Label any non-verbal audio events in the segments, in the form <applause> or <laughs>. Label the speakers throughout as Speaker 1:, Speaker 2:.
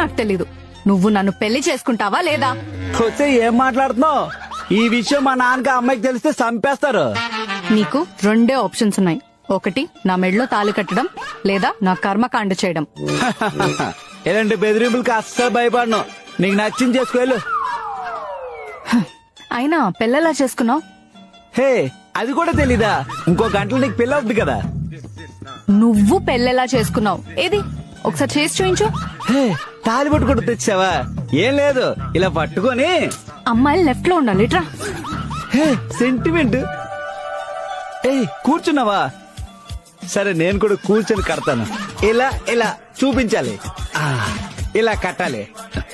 Speaker 1: నాకు తెలీదు. నువ్వు నన్ను పెళ్ళి చేసుకుంటావా లేదా?
Speaker 2: వస్తే ఏం మాట్లాడుతున్నావు? ఈ విషయం మా నాన్నకి అమ్మాయికి తెలిస్తే చంపేస్తారు.
Speaker 1: నీకు రెండే ఆప్షన్స్ ఉన్నాయి. ఒకటి నా మెడలో తాళి కట్టడం లేదా నా కర్మకాండ చేయడం. <laughs>
Speaker 2: ఇలాంటి బెదిరింపులకి అస్సలు భయపడను. నీకు నచ్చింది చేసుకోవాలి <laughs>
Speaker 1: అయినా పెళ్ళెలా చేసుకున్నావు?
Speaker 2: హే అది కూడా తెలీదా? ఇంకో గంటలో నీకు పిల్ల అవుద్ది కదా.
Speaker 1: నువ్వు పెళ్ళెలా చేసుకున్నావు? ఏది? ఒకసారి చేసి చూయించు.
Speaker 2: హే తాలి పట్టుకుంటూ తెచ్చావా? ఏం లేదు ఇలా పట్టుకొని.
Speaker 1: అమ్మాయిలు లెఫ్ట్లో ఉండాలి ఇట్రా.
Speaker 2: సెంటిమెంట్ ఏయ్ కూర్చున్నావా? సరే నేను కూడా కూర్చొని కడతాను. ఇలా ఇలా చూపించాలి. ఇలా కట్టాలి.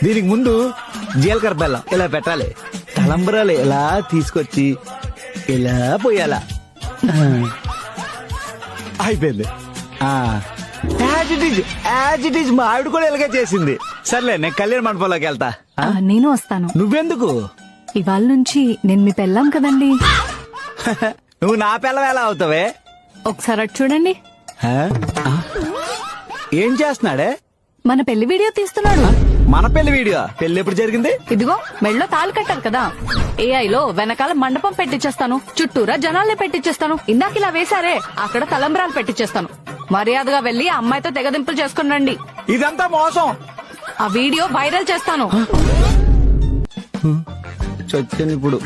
Speaker 2: దీనికి ముందు జీలకర్ర బెల్లం ఇలా పెట్టాలి. తలంబరాలు ఇలా తీసుకొచ్చి ఇలా పోయాలా. ఆ, అయిపోయింది. As it is as it is మా ఆవిడ కూడా ఇలాగే చేసింది. సర్లే నేను కళ్యాణ మండపంలోకి వెళ్తా.
Speaker 1: ఆ, నేను వస్తాను.
Speaker 2: నువ్వెందుకు?
Speaker 1: ఇవాళ నుంచి నేను మీ పెళ్ళాం కదండి. <laughs>
Speaker 2: నువ్వు నా పిల్లవ ఎలా అవుతావే?
Speaker 1: ఒకసారి అటు చూడండి.
Speaker 2: హ? ఆ? ఏం చేస్తున్నాడే?
Speaker 1: మన పెళ్ళి వీడియో తీస్తున్నాడు.
Speaker 2: మన పెళ్ళి వీడియో? పెళ్ళి ఎప్పుడు జరిగింది?
Speaker 1: ఇదిగో మెళ్ళో తాళి కట్టారు కదా. ఏఐ లో వెనకాల మండపం పెట్టించేస్తాను చుట్టూరా జనాల్ని పెట్టించేస్తాను ఇందాక ఇలా వేశారే అక్కడ తలంబ్రాలు పెట్టించేస్తాను మర్యాదగా వెళ్ళి ఆ అమ్మాయితో తెగదింపులు చేసుకుని రండి.
Speaker 2: ఇదంతా మోసం.
Speaker 1: ఆ వీడియో వైరల్ చేస్తాను.
Speaker 2: చచ్చాను ఇప్పుడు